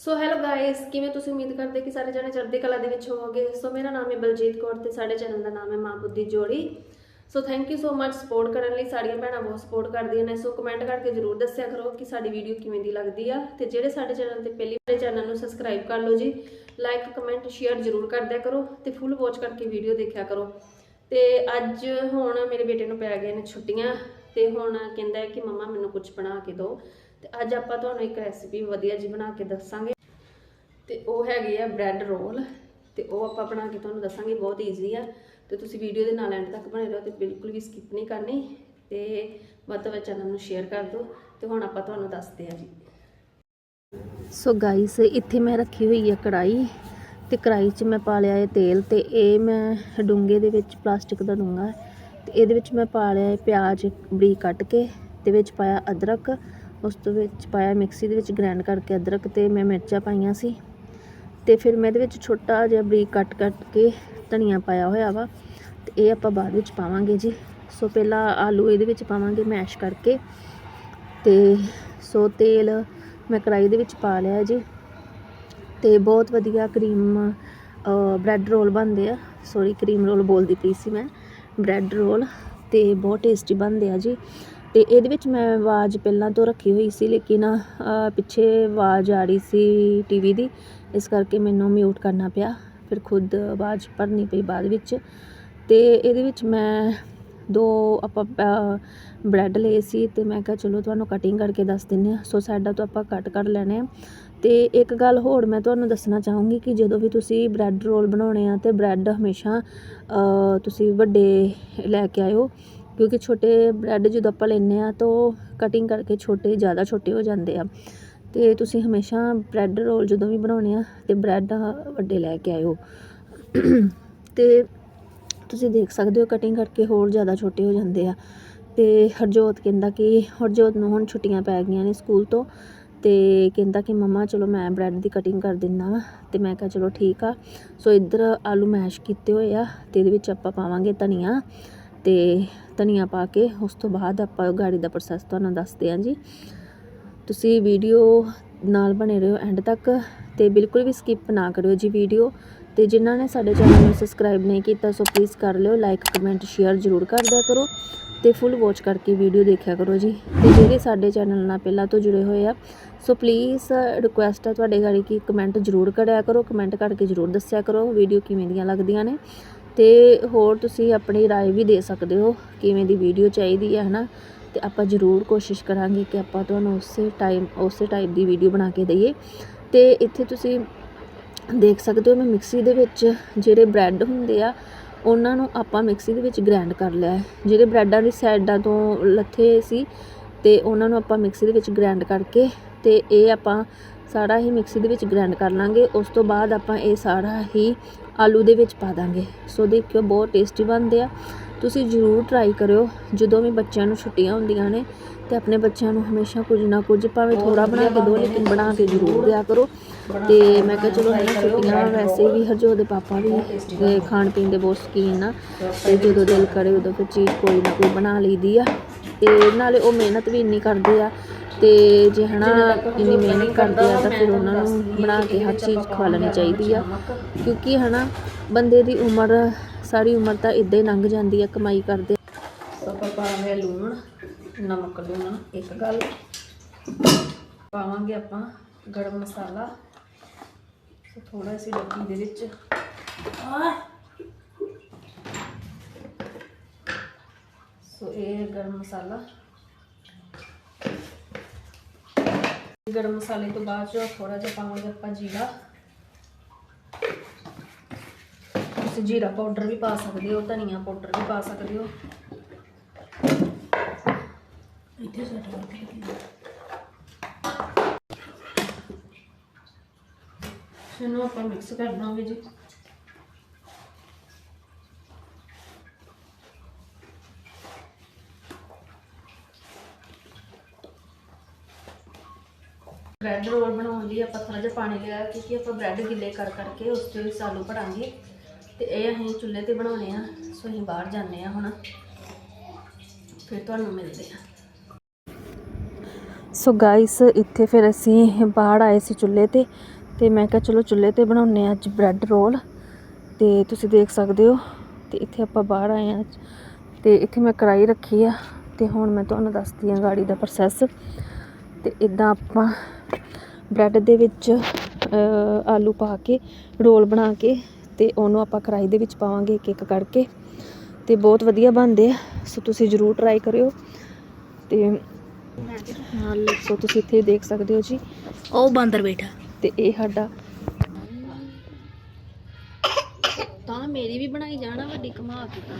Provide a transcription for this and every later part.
So hello guys ਕਿਵੇਂ ਤੁਸੀਂ ਉਮੀਦ ਕਰਦੇ ਕਿ ਸਾਰੇ ਜਣੇ ਚੜ੍ਹਦੀ ਕਲਾ ਦੇ ਵਿੱਚ ਹੋਵੋਗੇ? ਸੋ ਮੇਰਾ ਨਾਮ ਹੈ ਬਲਜੀਤ ਕੌਰ ਤੇ ਸਾਡੇ ਚੈਨਲ ਦਾ ਨਾਮ ਹੈ ਮਾਂ ਬੁੱਧੀ ਜੋੜੀ। So thank you so much support ਕਰਨ ਲਈ। ਸਾਡੀਆਂ ਭੈਣਾਂ ਬਹੁਤ ਸਪੋਰਟ ਕਰਦੀਆਂ ਨੇ। ਸੋ ਕਮੈਂਟ ਕਰਕੇ ਜਰੂਰ ਦੱਸਿਆ ਕਰੋ ਕਿ ਸਾਡੀ ਵੀਡੀਓ ਕਿਵੇਂ ਦੀ ਲੱਗਦੀ ਆ। ਤੇ ਜਿਹੜੇ ਸਾਡੇ ਚੈਨਲ ਤੇ ਪਹਿਲੀ ਵਾਰ ਚੈਨਲ ਨੂੰ ਸਬਸਕ੍ਰਾਈਬ ਕਰ ਲਓ ਜੀ ਲਾਈਕ ਕਮੈਂਟ ਸ਼ੇਅਰ ਜਰੂਰ ਕਰਦਿਆ ਕਰੋ ਤੇ ਫੁੱਲ ਵਾਚ ਕਰਕੇ ਵੀਡੀਓ ਦੇਖਿਆ ਕਰੋ। ਤੇ ਅੱਜ ਹੁਣ ਮੇਰੇ ਬੇਟੇ ਨੂੰ ਪੈ ਗਏ ਨੇ ਛੁੱਟੀਆਂ। ਤੇ ਹੁਣ ਕਹਿੰਦਾ ਹੈ ਕਿ ਮੰਮਾ ਮੈਨੂੰ ਕੁਝ ਬਣਾ ਕੇ ਦਿਓ। ਤੇ ਅੱਜ ਆਪਾਂ ਤੁਹਾਨੂੰ ਇੱਕ ਰੈਸਿਪੀ ਵਧੀਆ ਜੀ ਬਣਾ ਕੇ ਦੱਸਾਂਗੇ। ਤੇ ਉਹ ਹੈਗੇ ਆ ਬ੍ਰੈਡ ਰੋਲ ਤੇ ਉਹ ਆਪਾਂ ਬਣਾ ਕੇ ਤੁਹਾਨੂੰ ਦੱਸਾਂਗੇ, ਬਹੁਤ ਈਜ਼ੀ ਆ। ਤੇ ਤੁਸੀਂ ਵੀਡੀਓ ਦੇ ਨਾਲ ਐਂਡ ਤੱਕ ਬਣੇ ਰਹੋ ਤੇ ਬਿਲਕੁਲ ਵੀ ਸਕਿਪ ਨਹੀਂ ਕਰਨੀ। ਤੇ ਵੱਧ ਤੋਂ ਵੱਧ ਚੈਨਲ ਨੂੰ ਸ਼ੇਅਰ ਕਰ ਦਿਓ। ਤੇ ਹੁਣ ਆਪਾਂ ਤੁਹਾਨੂੰ ਦੱਸਦੇ ਆ ਜੀ। ਸੋ ਗਾਈਸ ਇੱਥੇ ਮੈਂ ਰੱਖੀ ਹੋਈ ਹੈ ਕੜਾਈ ਤੇ ਕੜਾਈ 'ਚ ਮੈਂ ਪਾ ਲਿਆ ਹੈ ਤੇਲ ਤੇ ਇਹ ਮੈਂ ਡੂੰਗੇ ਦੇ ਵਿੱਚ ਪਲਾਸਟਿਕ ਦਾ ਡੂੰਗਾ ਅਤੇ ਇਹਦੇ ਵਿੱਚ ਮੈਂ ਪਾ ਲਿਆ ਪਿਆਜ਼ ਬਰੀਕ ਕੱਟ ਕੇ ਅਤੇ ਵਿੱਚ ਪਾਇਆ ਅਦਰਕ, ਉਸ ਤੋਂ ਵਿੱਚ ਪਾਇਆ ਮਿਕਸੀ ਦੇ ਵਿੱਚ ਗ੍ਰਾਈਂਡ ਕਰਕੇ ਅਦਰਕ ਅਤੇ ਮੈਂ ਮਿਰਚਾਂ ਪਾਈਆਂ ਸੀ ਅਤੇ ਫਿਰ ਮੈਂ ਇਹਦੇ ਵਿੱਚ ਛੋਟਾ ਜਿਹਾ ਬਰੀਕ ਕੱਟ ਕੱਟ ਕੇ ਧਨੀਆ ਪਾਇਆ ਹੋਇਆ ਵਾ ਅਤੇ ਇਹ ਆਪਾਂ ਬਾਅਦ ਵਿੱਚ ਪਾਵਾਂਗੇ ਜੀ। ਸੋ ਪਹਿਲਾਂ ਆਲੂ ਇਹਦੇ ਵਿੱਚ ਪਾਵਾਂਗੇ ਮੈਸ਼ ਕਰਕੇ ਤੇ ਸੋ ਤੇਲ ਮੈਂ ਕੜਾਈ ਦੇ ਵਿੱਚ ਪਾ ਲਿਆ ਜੀ ਤੇ ਬਹੁਤ ਵਧੀਆ ਕਰੀਮ ਬ੍ਰੈਡ ਰੋਲ ਬਣਦੇ ਆ। ਸੌਰੀ ਕਰੀਮ ਰੋਲ ਬੋਲਦੀ ਪਈ ਸੀ ਮੈਂ। ਬ੍ਰੈਡ ਰੋਲ ਅਤੇ ਬਹੁਤ ਟੇਸਟੀ ਬਣਦੇ ਆ ਜੀ। ਅਤੇ ਇਹਦੇ ਵਿੱਚ ਮੈਂ ਆਵਾਜ਼ ਪਹਿਲਾਂ ਤੋਂ ਰੱਖੀ ਹੋਈ ਸੀ, ਲੇਕਿਨ ਪਿੱਛੇ ਆਵਾਜ਼ ਆ ਰਹੀ ਸੀ ਟੀਵੀ ਦੀ, ਇਸ ਕਰਕੇ ਮੈਨੂੰ ਮਿਊਟ ਕਰਨਾ ਪਿਆ। ਫਿਰ ਖੁਦ ਆਵਾਜ਼ ਭਰਨੀ ਪਈ ਬਾਅਦ ਵਿੱਚ। ਅਤੇ ਇਹਦੇ ਵਿੱਚ ਮੈਂ ਦੋ ਆਪਾਂ ਬ੍ਰੈਡ ਲਏ ਸੀ ਅਤੇ ਮੈਂ ਕਿਹਾ ਚਲੋ ਤੁਹਾਨੂੰ ਕਟਿੰਗ ਕਰਕੇ ਦੱਸ ਦਿੰਦੇ ਹਾਂ। ਸੋ ਸਾਡਾ ਤੋਂ ਆਪਾਂ ਕੱਟ ਕਰ ਲੈਣੇ ਆ। ਤੇ ਇੱਕ ਗੱਲ ਹੋਰ ਮੈਂ ਤੁਹਾਨੂੰ ਦੱਸਣਾ ਚਾਹੂੰਗੀ ਕਿ ਜਦੋਂ ਵੀ ਤੁਸੀਂ ਬ੍ਰੈਡ ਰੋਲ ਬਣਾਉਣੇ ਆ ਤੇ ਬ੍ਰੈਡ ਹਮੇਸ਼ਾ ਤੁਸੀਂ ਵੱਡੇ ਲੈ ਕੇ ਆਇਓ, ਕਿਉਂਕਿ ਛੋਟੇ ਬ੍ਰੈਡ ਜਦੋਂ ਆਪਾਂ ਲੈਂਦੇ ਆ ਤਾਂ ਕਟਿੰਗ ਕਰਕੇ ਛੋਟੇ, ਜ਼ਿਆਦਾ ਛੋਟੇ ਹੋ ਜਾਂਦੇ ਆ। ਤੇ ਤੁਸੀਂ ਹਮੇਸ਼ਾ ਬ੍ਰੈਡ ਰੋਲ ਜਦੋਂ ਵੀ ਬਣਾਉਣੇ ਆ ਤੇ ਬ੍ਰੈਡ ਵੱਡੇ ਲੈ ਕੇ ਆਇਓ। ਤੇ ਤੁਸੀਂ ਦੇਖ ਸਕਦੇ ਹੋ ਕਟਿੰਗ ਕਰਕੇ ਹੋਰ ਜ਼ਿਆਦਾ ਛੋਟੇ ਹੋ ਜਾਂਦੇ ਆ। ਤੇ ਹਰਜੋਤ ਕਹਿੰਦਾ ਕਿ ਹਰਜੋਤ ਨੂੰ ਹੁਣ ਛੁੱਟੀਆਂ ਪੈ ਗਈਆਂ ਨੇ ਸਕੂਲ ਤੋਂ। ਅਤੇ ਕਹਿੰਦਾ ਕਿ ਮੰਮਾ ਚਲੋ ਮੈਂ ਬ੍ਰੈਡ ਦੀ ਕਟਿੰਗ ਕਰ ਦਿੰਦਾ ਵਾਂ ਅਤੇ ਮੈਂ ਕਿਹਾ ਚਲੋ ਠੀਕ ਆ। ਸੋ ਇੱਧਰ ਆਲੂ ਮੈਸ਼ ਕੀਤੇ ਹੋਏ ਆ ਅਤੇ ਇਹਦੇ ਵਿੱਚ ਆਪਾਂ ਪਾਵਾਂਗੇ ਧਨੀਆ ਅਤੇ ਧਨੀਆ ਪਾ ਕੇ ਉਸ ਤੋਂ ਬਾਅਦ ਆਪਾਂ ਗਾੜੀ ਦਾ ਪ੍ਰੋਸੈਸ ਤੁਹਾਨੂੰ ਦੱਸਦੇ ਹਾਂ ਜੀ। ਤੁਸੀਂ ਵੀਡੀਓ ਨਾਲ ਬਣੇ ਰਹੋ ਐਂਡ ਤੱਕ ਤੇ ਬਿਲਕੁਲ ਵੀ ਸਕਿਪ ਨਾ ਕਰਿਓ ਜੀ ਵੀਡੀਓ ਤੇ ਜਿਨ੍ਹਾਂ ਨੇ ਸਾਡੇ ਚੈਨਲ ਨੂੰ ਸਬਸਕ੍ਰਾਈਬ ਨਹੀਂ ਕੀਤਾ ਸੋ ਪਲੀਜ਼ ਕਰ ਲਿਓ ਲਾਈਕ ਕਮੈਂਟ ਸ਼ੇਅਰ ਜ਼ਰੂਰ ਕਰ ਦਿਆ ਕਰੋ। ਤੇ ਫੁੱਲ ਵਾਚ ਕਰਕੇ ਵੀਡੀਓ ਦੇਖਿਆ ਕਰੋ ਜੀ ਤੇ ਜਿਹੜੇ ਸਾਡੇ ਚੈਨਲ ਨਾਲ ਪਹਿਲਾਂ ਤੋਂ ਜੁੜੇ ਹੋਏ ਆ ਸੋ ਪਲੀਜ਼ ਰਿਕੁਐਸਟ ਆ ਤੁਹਾਡੇ ਗਾੜੀ ਕਿ ਕਮੈਂਟ ਜ਼ਰੂਰ ਕਰਿਆ ਕਰੋ ਕਮੈਂਟ ਕਰਕੇ ਜ਼ਰੂਰ ਦੱਸਿਆ ਕਰੋ ਵੀਡੀਓ ਕਿਵੇਂ ਦੀਆਂ ਲੱਗਦੀਆਂ ਨੇ ਤੇ ਹੋਰ ਤੁਸੀਂ ਆਪਣੀ رائے ਵੀ ਦੇ ਸਕਦੇ ਹੋ ਕਿਵੇਂ ਦੀ ਵੀਡੀਓ ਚਾਹੀਦੀ ਹੈ ਹਨਾ ਤੇ ਆਪਾਂ ਜ਼ਰੂਰ ਕੋਸ਼ਿਸ਼ ਕਰਾਂਗੇ ਕਿ ਆਪਾਂ ਤੁਹਾਨੂੰ ਉਸੇ ਟਾਈਮ ਉਸੇ ਟਾਈਪ ਦੀ ਵੀਡੀਓ ਬਣਾ ਕੇ ਦਈਏ ਤੇ ਇੱਥੇ ਤੁਸੀਂ ਦੇਖ ਸਕਦੇ ਹੋ ਮੈਂ ਮਿਕਸੀ ਦੇ ਵਿੱਚ ਜਿਹੜੇ ਬ੍ਰੈਡ ਹੁੰਦੇ ਆ ਉਹਨਾਂ ਨੂੰ ਆਪਾਂ ਮਿਕਸੀ ਦੇ ਵਿੱਚ ਗ੍ਰਾਈਂਡ ਕਰ ਲਿਆ ਹੈ। ਜਿਹੜੇ ਬ੍ਰੈਡਾਂ ਦੀ ਸਾਈਡਾਂ ਤੋਂ ਲੱਥੇ ਸੀ ਤੇ ਉਹਨਾਂ ਨੂੰ ਆਪਾਂ ਮਿਕਸੀ ਦੇ ਵਿੱਚ ਗ੍ਰਾਈਂਡ ਕਰਕੇ ਤੇ ਇਹ ਆਪਾਂ ਸਾਰਾ ਹੀ ਮਿਕਸੀ ਦੇ ਵਿੱਚ ਗ੍ਰਾਈਂਡ ਕਰ ਲਾਂਗੇ। ਉਸ ਤੋਂ ਬਾਅਦ ਆਪਾਂ ਇਹ ਸਾਰਾ ਹੀ ਆਲੂ ਦੇ ਵਿੱਚ ਪਾ ਦਾਂਗੇ। ਸੋ ਦੇਖਿਓ ਬਹੁਤ ਟੇਸਟੀ ਬਣਦੇ ਆ। ਤੁਸੀਂ ਜ਼ਰੂਰ ਟਰਾਈ ਕਰਿਓ। ਜਦੋਂ ਵੀ ਬੱਚਿਆਂ ਨੂੰ ਛੁੱਟੀਆਂ ਹੁੰਦੀਆਂ ਨੇ ਤੇ ਆਪਣੇ ਬੱਚਿਆਂ ਨੂੰ ਹਮੇਸ਼ਾ ਕੁਝ ਨਾ ਕੁਝ ਭਾਵੇਂ ਥੋੜਾ ਬਣਾ ਕੇ ਦਿਓ ਲੇਕਿਨ ਬਣਾ ਕੇ ਜ਼ਰੂਰ ਦਿਆ ਕਰੋ। ਤੇ ਮੈਂ ਕਿਹਾ ਚਲੋ ਹੈ ਛੁੱਟੀਆਂ ਵੈਸੇ ਵੀ ਹਰਜੋਤ ਦੇ ਪਾਪਾ ਵੀ, ਤੇ ਖਾਣ ਪੀਣ ਦੇ ਬਹੁਤ ਸ਼ੌਕੀਨ ਆ ਤੇ ਜਦੋਂ ਦਿਲ ਕਰੇ ਉਦੋਂ ਫਿਰ ਚੀਜ਼ ਕੋਈ ਨਾ ਕੋਈ ਬਣਾ ਲਈਦੀ ਆ। ਤੇ ਨਾਲੇ ਉਹ ਮਿਹਨਤ ਵੀ ਇੰਨੀ ਕਰਦੇ ਆ, ਤੇ ਜੇ ਹਨਾ ਇੰਨੀ ਮਿਹਨਤ ਕਰਦੇ ਆ ਤਾਂ ਫਿਰ ਉਹਨਾਂ ਨੂੰ ਬਣਾ ਕੇ ਹਰ ਚੀਜ਼ ਖਵਾ ਲੈਣੀ ਚਾਹੀਦੀ ਆ। ਕਿਉਂਕਿ ਹਨਾ, ਬੰਦੇ ਦੀ ਉਮਰ, ਸਾਰੀ ਉਮਰ ਤਾਂ ਇਦਾਂ ਹੀ ਲੰਘ ਜਾਂਦੀ ਆ ਕਮਾਈ ਕਰਦੇ। ਆਪਾਂ ਪਾਵਾਂਗੇ ਲੂਣ, ਨਮਕ ਲੂਣ, ਇੱਕ ਗੱਲ। ਪਾਵਾਂਗੇ ਆਪਾਂ ਗਰਮ ਮਸਾਲਾ। ਸੋ ਥੋੜਾ ਸੀ ਡੱਬੀ ਦੇ ਵਿੱਚ। ਸੋ ਇਹ ਗਰਮ ਮਸਾਲਾ। ਗਰਮ ਮਸਾਲੇ ਤੋਂ ਬਾਅਦ ਜੋ ਥੋੜਾ ਜਿਹਾ ਪਾਵਾਂਗੇ ਆਪਾਂ ਜੀਰਾ। ਤੁਸੀਂ ਜੀਰਾ ਪਾਊਡਰ ਵੀ ਪਾ ਸਕਦੇ ਹੋ ਧਨੀਆ ਪਾਊਡਰ ਵੀ ਪਾ ਸਕਦੇ ਹੋ। ਇੱਥੇ ਸਾਡਾ ਇਹਨੂੰ ਆਪਾਂ ਮਿਕਸ ਕਰ ਦਾਂਗੇ ਜੀ। ਬ੍ਰੈਡ ਰੋਲ ਬਣਾਉਣ ਲਈ ਆਪਾਂ ਥੋੜਾ ਜਿਹਾ ਪਾਣੀ ਲਿਆ ਕਿਉਂਕਿ ਆਪਾਂ ਬ੍ਰੈਡ ਗਿੱਲੇ ਕਰ ਕਰਕੇ ਉਸ ਦੇ ਵਿੱਚ ਆਲੂ ਭਰਾਂਗੇ। ਤੇ ਇਹ ਅਸੀਂ ਚੁੱਲ੍ਹੇ ਤੇ ਬਣਾਉਣੇ ਆ ਸੋ ਅਸੀਂ ਬਾਹਰ ਜਾਂਦੇ ਆ ਹੁਣ। ਫਿਰ ਤੁਹਾਨੂੰ ਮਿਲਦੇ ਆ। ਸੋ ਗਾਇਸ ਇੱਥੇ ਫਿਰ ਅਸੀਂ ਬਾਹਰ ਆਏ ਸੀ ਚੁੱਲ੍ਹੇ ਤੇ। ਤੇ ਮੈਂ ਕਿਹਾ ਚਲੋ ਚੁੱਲ੍ਹੇ ਤੇ ਬਣਾਉਂਦੇ ਹਾਂ ਅੱਜ ਬ੍ਰੈਡ ਰੋਲ ਤੇ ਤੁਸੀਂ ਦੇਖ ਸਕਦੇ ਹੋ ਤੇ ਇੱਥੇ ਆਪਾਂ ਬਾਹਰ ਆਏ ਅੱਜ ਤੇ ਇੱਥੇ ਮੈਂ ਕੜਾਈ ਰੱਖੀ ਆ ਤੇ ਹੁਣ ਮੈਂ ਤੁਹਾਨੂੰ ਦੱਸਦੀ ਹਾਂ ਗਾੜੀ ਦਾ ਪ੍ਰੋਸੈਸ ਤੇ ਇਦਾਂ ਆਪਾਂ ਬ੍ਰੈਡ ਦੇ ਵਿੱਚ ਆਲੂ ਪਾ ਕੇ ਰੋਲ ਬਣਾ ਕੇ ਤੇ ਉਹਨੂੰ ਆਪਾਂ ਕੜਾਈ ਦੇ ਵਿੱਚ ਪਾਵਾਂਗੇ ਇੱਕ ਇੱਕ ਕਰਕੇ ਤੇ ਬਹੁਤ ਵਧੀਆ ਬਣਦੇ ਆ ਸੋ ਤੁਸੀਂ ਜ਼ਰੂਰ ਟਰਾਈ ਕਰਿਓ ਤੇ ਸੋ ਤੁਸੀਂ ਇੱਥੇ ਦੇਖ ਸਕਦੇ ਹੋ ਜੀ। ਉਹ ਬਾਂਦਰ ਬੈਠਾ। ਤੇ ਇਹ ਸਾਡਾ ਤਾਂ ਮੇਰੀ ਵੀ ਬਣਾਈ ਜਾਣਾ ਵੱਡੀ ਕਮਾ ਕੇ ਤਾਂ।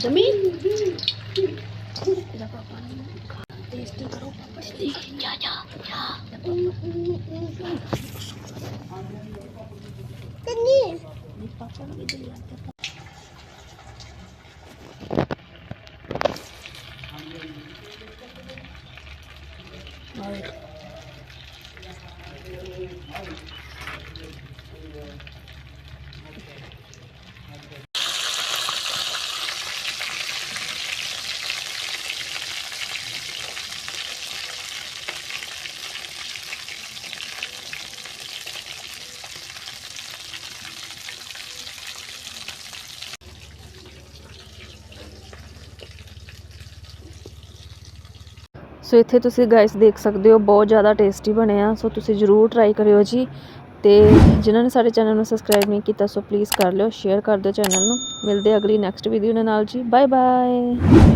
ਜ਼ਮੀਨ ਇਹਦਾ ਪਾਪਾ ਨੂੰ ਟੇਸਟ ਕਰੋ। ਪਾਪਾ ਜੀ ਜਾ। ਜਾ ਤੰਨੀ ਪਾਪਾ ਨੂੰ ਵੀ ਦੇ ਸੋ ਇੱਥੇ ਤੁਸੀਂ ਗਾਇਸ ਦੇਖ ਸਕਦੇ ਹੋ, ਬਹੁਤ ਜ਼ਿਆਦਾ ਟੇਸਟੀ ਬਣਿਆ ਸੋ ਤੁਸੀਂ ਜ਼ਰੂਰ ਟਰਾਈ ਕਰਿਓ ਜੀ। ਤੇ ਜਿਨ੍ਹਾਂ ਨੇ ਸਾਡੇ ਚੈਨਲ ਨੂੰ ਸਬਸਕ੍ਰਾਈਬ ਨਹੀਂ ਕੀਤਾ, ਸੋ ਪਲੀਜ਼ ਕਰ ਲਿਓ ਸ਼ੇਅਰ ਕਰ ਦਿਓ ਚੈਨਲ ਨੂੰ। ਮਿਲਦੇ ਅਗਲੀ ਨੈਕਸਟ ਵੀਡੀਓ ਦੇ ਨਾਲ ਜੀ। Bye bye